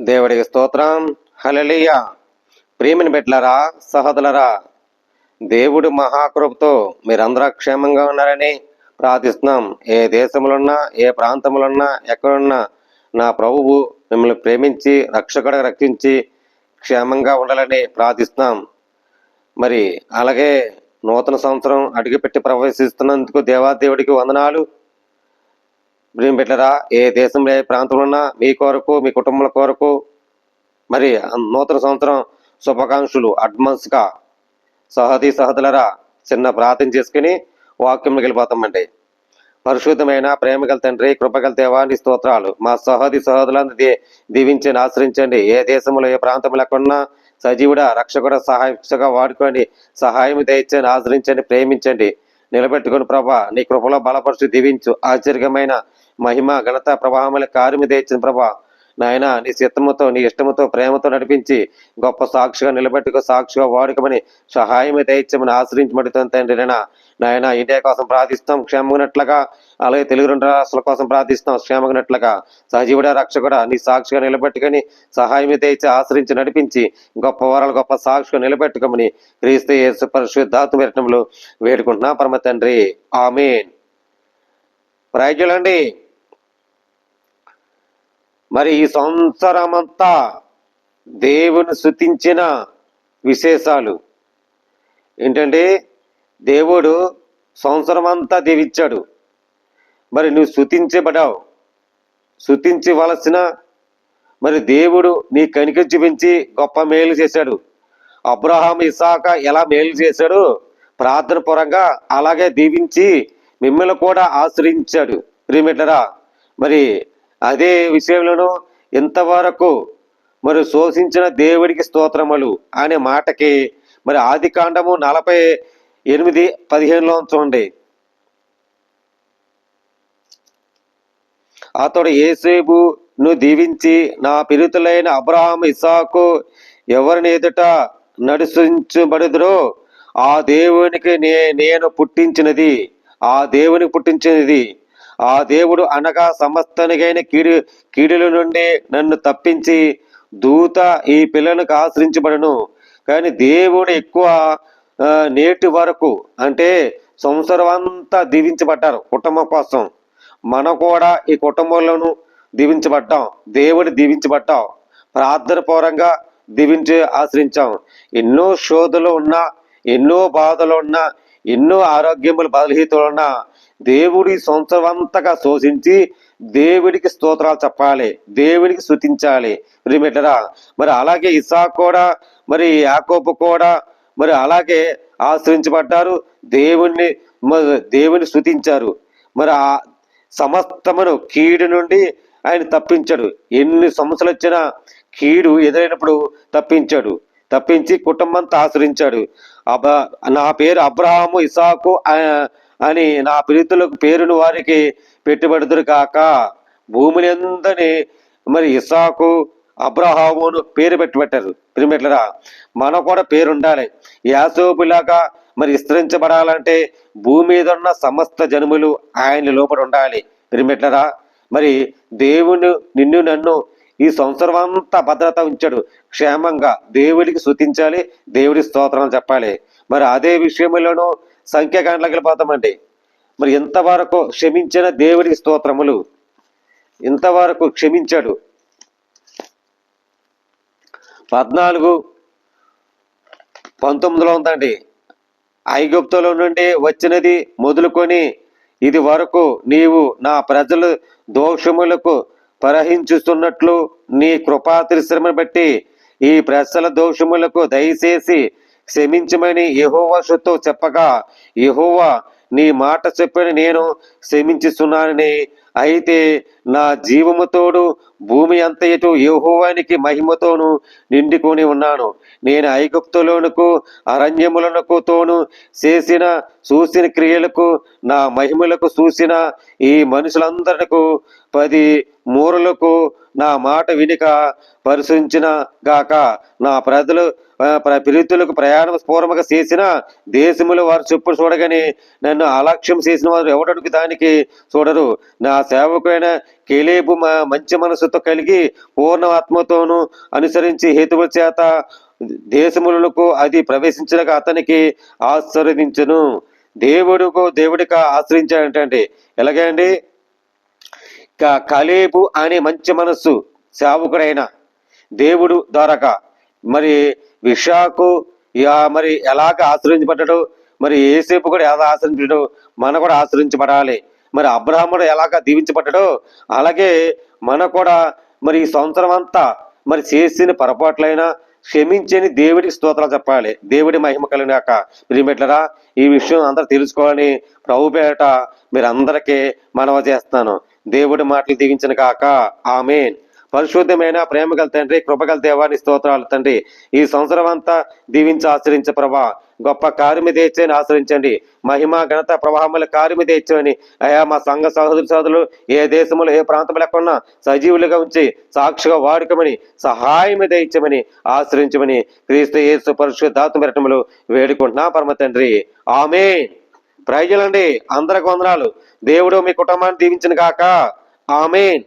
దేవుడికి స్తోత్రం. హలలియ ప్రేమిని బిడ్డలరా సహోదలరా దేవుడు మహాకృపతో మీరందరూ క్షేమంగా ఉన్నారని ప్రార్థిస్తున్నాం. ఏ దేశములున్నా ఏ ప్రాంతములున్నా ఎక్కడున్నా నా ప్రభువు మిమ్మల్ని ప్రేమించి రక్షకుడు రక్షించి క్షేమంగా ఉండాలని ప్రార్థిస్తున్నాం. మరి అలాగే నూతన సంవత్సరం అడుగుపెట్టి ప్రవేశిస్తున్నందుకు దేవాదేవుడికి వందనాలు. ప్రియం బిడ్డరా ఏ దేశంలో ఏ ప్రాంతంలో ఉన్నా మీ కొరకు మీ కుటుంబాల కొరకు. మరి నూతన సంవత్సరం శుభాకాంక్షలు అడ్వాన్స్గా. సహది సహదులరా చిన్న ప్రార్థన చేసుకుని వాక్యంలోకి వెళ్ళిపోతామండి. పరిశుద్ధమైన ప్రేమగల తండ్రి కృపగల దేవాన్ని స్తోత్రాలు. మా సహది సహోదరులను దీ దీవించండి ఆశ్రయించండి. ఏ దేశంలో ఏ ప్రాంతంలో ఎక్కడున్నా సజీవుడ రక్షకుడ సహాయగా వాడుకోండి. సహాయం దయచండి ఆశ్రయించండి ప్రేమించండి. నిలబెట్టుకుని ప్రభా నీ కృపలో బలపరుచు దీవించు. ఆశ్చర్యమైన మహిమ ఘనత ప్రవాహముల కారుమి తెచ్చిన ప్రభా. నాయన నీ చిత్తముతో నీ ఇష్టముతో ప్రేమతో నడిపించి గొప్ప సాక్షిగా నిలబెట్టుకో సాక్షిగా వాడుకోమని సహాయం దయచమని ఆశ్రయించబడుతుంది తండ్రి నాయన. నాయన ఇండియా కోసం ప్రార్థిస్తాం క్షేమగినట్లుగా అలాగే తెలుగు రెండు రాష్ట్రాల కోసం ప్రార్థిస్తాం క్షేమగినట్లుగా సజీవుడ రక్షకుడా నీ సాక్షిగా నిలబెట్టుకొని సహాయం తెచ్చి ఆశ్రయించి నడిపించి గొప్ప వరాలు గొప్ప సాక్షిగా నిలబెట్టుకోమని క్రీస్తు యేసు పరిశుద్ధాత్మ పెట్టడంలో వేడుకుంటున్నా. పరమ తండ్రి. ఆమెన్. ప్రజలండి మరి ఈ సంవత్సరమంతా దేవుని శుతించిన విశేషాలు. ఏంటంటే దేవుడు సంవత్సరం అంతా మరి నువ్వు శుతించబడావు శుతించవలసిన మరి దేవుడు నీ కనిక చూపించి గొప్ప మేలు చేశాడు. అబ్రహాం ఇసాక ఎలా మేలు చేశాడు? ప్రార్థన పరంగా అలాగే దీవించి మిమ్మల్ని కూడా ఆశ్రయించాడు. రిమిటరా మరి అదే విషయంలోనూ ఇంతవరకు మరి శోషించిన దేవుడికి స్తోత్రములు అనే మాటకి మరి ఆది కాండము నలభై ఎనిమిది పదిహేనులో చూడండి. అతడు ఏసేబును దీవించి నా పిరుతులైన అబ్రహాం ఇసాకు ఎవరిని ఎదుట నడుచుబడుదురో ఆ దేవునికి నే నేను పుట్టించినది ఆ దేవునికి పుట్టించినది ఆ దేవుడు అనగా సమస్తనిగైన కీడు కీడుల నుండి నన్ను తప్పించి దూత ఈ పిల్లలకు ఆశ్రయించబడను. కానీ దేవుడు ఎక్కువ నేటి వరకు అంటే సంవత్సరం అంతా దీవించబడ్డారు కుటుంబం కోసం. మనం కూడా ఈ కుటుంబంలోనూ దీవించబడ్డాం దేవుడు దీవించబడ్డాం ప్రార్థన పూర్వంగా దీవించి ఆశ్రయించాం. ఎన్నో శోధలు ఉన్నా ఎన్నో బాధలు ఉన్నా ఎన్నో ఆరోగ్యములు బలహీతులున్న దేవుడి సంవత్సరం శోషించి దేవుడికి స్తోత్రాలు చెప్పాలి దేవుడికి శృతించాలి రిమిటరా మరి అలాగే ఇసాక్ కూడా మరి యాకోపు కూడా మరి అలాగే ఆశ్రయించబడ్డారు. దేవుణ్ణి మ- దేవుని స్తుతించారు. మరి ఆ సమస్తమును కీడు నుండి ఆయన తప్పించాడు. ఎన్ని సమస్యలు వచ్చినా కీడు ఎదురైనప్పుడు తప్పించాడు. తప్పించి కుటుంబంతో ఆశ్రయించాడు. అబ నా పేరు అబ్రహాము ఇసాకు అని నా ప్రీతులకు పేరును వారికి పెట్టుబడుదురు కాక భూమిని ఎందని మరి ఇసాకు అబ్రహామును పేరు పెట్టి పెట్టారు పిరిమెట్లరా కూడా పేరు ఉండాలి యాసోపులాగా మరి విస్తరించబడాలంటే భూమి మీద ఉన్న సమస్త జనుములు ఆయన లోపల ఉండాలి. పిరిమెట్లరా మరి దేవుని నిన్ను నన్ను ఈ సంవత్సరం అంతా భద్రత ఉంచాడు. క్షేమంగా దేవుడికి శృతించాలి దేవుడి స్తోత్రం చెప్పాలి. మరి అదే విషయంలోనూ సంఖ్యాకాండలకు వెళ్ళిపోతామండి. మరి ఇంతవరకు క్షమించిన దేవుడికి స్తోత్రములు ఇంతవరకు క్షమించాడు. పద్నాలుగు పంతొమ్మిదిలో ఉందండి. ఐగుప్తులో నుండి వచ్చినది మొదలుకొని ఇది వరకు నీవు నా ప్రజలు దోషములకు పరహించుతున్నట్లు నీ కృపాతిశ్రమను బట్టి ఈ ప్రశ్నల దోషములకు దయచేసి క్షమించమని యెహోవాతో చెప్పగా యహోవా నీ మాట చెప్పని నేను క్షమించుతున్నానని అయితే నా జీవముతోడు భూమి అంతయటు యెహోవానికి మహిమతోను నిండుకొని ఉన్నాను. నేను ఐగుప్తులోనుకు అరణ్యములకు తోను చేసిన చూసిన క్రియలకు నా మహిమలకు చూసిన ఈ మనుషులందరికీ పది మూరలకు నా మాట వినిక పరిశీలించిన గాక. నా ప్రజలు ప్ర- ప్రీతులకు ప్రయాణం పూర్వముగా చేసిన దేశములు వారు చెప్పుడు చూడగానే నన్ను అలక్ష్యం చేసిన వారు ఎవడనికి దానికి చూడరు. నా సేవకుడైన కేలేబు మంచి మనసుతో కలిగి పూర్ణ ఆత్మతోను అనుసరించి హేతువుల చేత దేశములకు అది ప్రవేశించడానికి అతనికి ఆశీర్వదించను. దేవుడుకు దేవుడికి ఆశ్రయించాడంటే ఎలాగే అండి? కలేబు అనే మంచి మనస్సు సేవకుడైన దేవుడు ద్వారక. మరి విషాకు మరి ఎలాగ ఆశ్రయించబడ్డాడు మరి ఏసేపు కూడా ఎలా ఆశ్రయించడు మన కూడా ఆశ్రయించబడాలి. మరి అబ్రాహ్మడు ఎలాగ దీవించబడ్డాడో అలాగే మన కూడా మరి ఈ సంవత్సరం అంతా మరి చేసిన పొరపాట్లైనా క్షమించని దేవుడికి స్తోత్రాలు చెప్పాలి. దేవుడి మహిమ కలిగినాక ప్రియమిట్లరా ఈ విషయం అందరూ తెలుసుకోవాలని ప్రభు మీరందరికీ మనవ చేస్తాను దేవుడి మాటలు దీవించిన కాక ఆమెన్. పరిశుద్ధమైన ప్రేమగల తండ్రి కృపగల దేవాని స్తోత్రాలు తండ్రి. ఈ సంవత్సరం అంతా దీవించి ఆశ్రయించ ప్రభా. గొప్ప కార్యమి తెచ్చని ఆశ్రయించండి. మహిమ ఘనత ప్రవాహముల కార్యమి తెచ్చని అయా మా సంఘ సహోదరు సోదరులు ఏ దేశంలో ఏ ప్రాంతం లేకున్నా సజీవులుగా ఉంచి సాక్షిగా వాడుకమని సహాయం దయచమని ఆశ్రయించమని క్రీస్తు యేసు పరిశుద్ధాత్మ వేడుకుంటున్నా పరమ తండ్రి. ఆమె ప్రైజులండి అందరికి వందనాలు. దేవుడు మీ కుటుంబాన్ని దీవించిన కాక ఆమెన్.